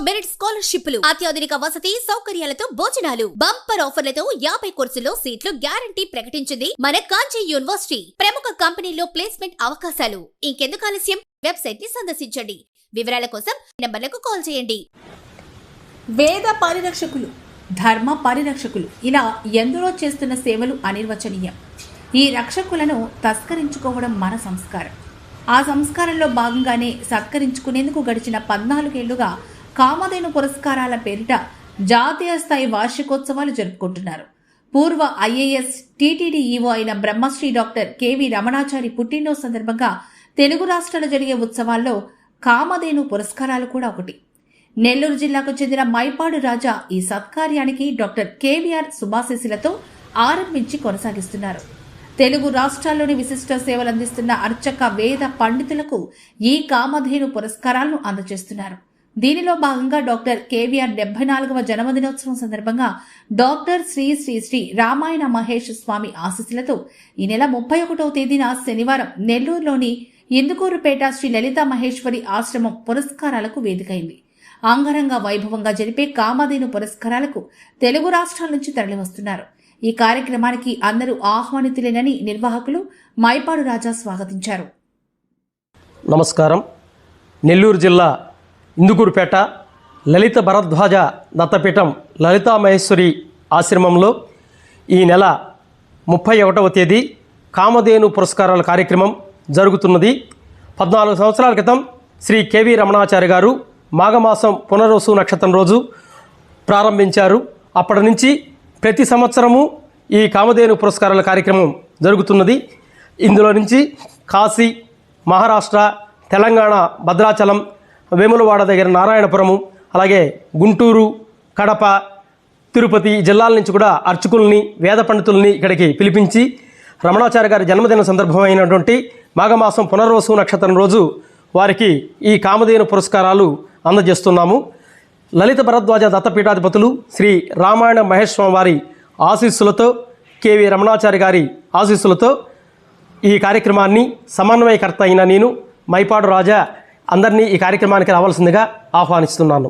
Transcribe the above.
Merit స్కాలర్షిప్లు అత్యాధునిక వసతి సౌకర్యాలతో భోజనాలు బంపర్ ఆఫర్లతో యాభై కోర్సుల్లో సీట్లు గ్యారంటీ ప్రకటించింది మన కాంచీ యూనివర్సిటీ. ప్రముఖ కంపెనీలో ప్లేస్మెంట్ అవకాశాలు. ఇంకెందుకు ఆలస్యం? వెబ్సైట్ని సందర్శించండి. వివరాల కోసం నెంబర్లకు కాల్ చేయండి. వేద పరిరక్షకులు ధర్మ పరిరక్షకులు ఇలా ఎందరో చేస్తున్న సేవలు అనిర్వచనీయం. ఈ రక్షకులను తస్కరించుకోవడం మన సంస్కారం. ఆ సంస్కారంలో భాగంగానే సత్కరించుకునేందుకు గడిచిన పద్నాలుగేళ్ళుగా కామధేను పురస్కారాల పేరిట జాతీయ స్థాయి వార్షికోత్సవాలు జరుపుకుంటున్నారు. పూర్వ ఐఏఎస్ టీటీడీఈఓ అయిన బ్రహ్మశ్రీ డాక్టర్ కెవి రమణాచారి పుట్టినరోజు సందర్భంగా తెలుగు రాష్ట్రాలు జరిగే ఉత్సవాల్లో కామధేను పురస్కారాలు కూడా ఒకటి. నెల్లూరు జిల్లాకు చెందిన మైపాడు రాజా ఈ సత్కార్యానికి డాక్టర్ కేవీఆర్ శుభాశీసులతో ఆరంభించి కొనసాగిస్తున్నారు. తెలుగు రాష్ట్రాల్లోని విశిష్ట సేవలు అందిస్తున్న అర్చక వేద పండితులకు ఈ కామధేను పురస్కారాలను అందజేస్తున్నారు. దీనిలో భాగంగా డాక్టర్ కేవీఆర్ డెబ్బై నాలుగవ జన్మదినోత్సవం సందర్భంగా డాక్టర్ శ్రీ శ్రీ శ్రీ రామాయణ మహేష్ స్వామి ఆశీస్సులతో ఈ నెల ముప్పై ఒకటవ తేదీన శనివారం నెల్లూరులోని ఇందుకూరుపేట శ్రీ లలిత మహేశ్వరి ఆశ్రమం పురస్కారాలకు వేదికైంది. అంగరంగ వైభవంగా జరిపే కామధేను పురస్కారాలకు తెలుగు రాష్ట్రాల నుంచి తరలివస్తున్నారు. ఈ కార్యక్రమానికి అందరూ ఆహ్వానితులేనని నిర్వాహకులు మైపాడు రాజా స్వాగతించారు. నమస్కారం. నెల్లూరు జిల్లా ఇందుకూరుపేట లలిత భరద్వాజ దత్తపీఠం లలితామహేశ్వరి ఆశ్రమంలో ఈ నెల ముప్పై ఒకటవ తేదీ కామధేను పురస్కారాల కార్యక్రమం జరుగుతున్నది. పద్నాలుగు సంవత్సరాల క్రితం శ్రీ కెవి రమణాచార్య గారు మాఘమాసం పునర్వసు నక్షత్రం రోజు ప్రారంభించారు. అప్పటి నుంచి ప్రతి సంవత్సరము ఈ కామధేను పురస్కారాల కార్యక్రమం జరుగుతున్నది. ఇందులో నుంచి కాశీ మహారాష్ట్ర తెలంగాణ భద్రాచలం వేములవాడ దగ్గర నారాయణపురము అలాగే గుంటూరు కడప తిరుపతి జిల్లాల నుంచి కూడా అర్చకుల్ని వేద పండితుల్ని ఇక్కడికి పిలిపించి రమణాచార్య గారి జన్మదిన సందర్భమైనటువంటి మాఘమాసం పునర్వసు నక్షత్రం రోజు వారికి ఈ కామధేను పురస్కారాలు అందజేస్తున్నాము. లలిత భరద్వాజ దత్తపీఠాధిపతులు శ్రీ రామాయణ మహేష్ స్వామి వారి ఆశీస్సులతో కేవి రమణాచారి గారి ఆశీస్సులతో ఈ కార్యక్రమాన్ని సమన్వయకర్త అయిన నేను మైపాడు రాజా అందరినీ ఈ కార్యక్రమానికి రావాల్సిందిగా ఆహ్వానిస్తున్నాను.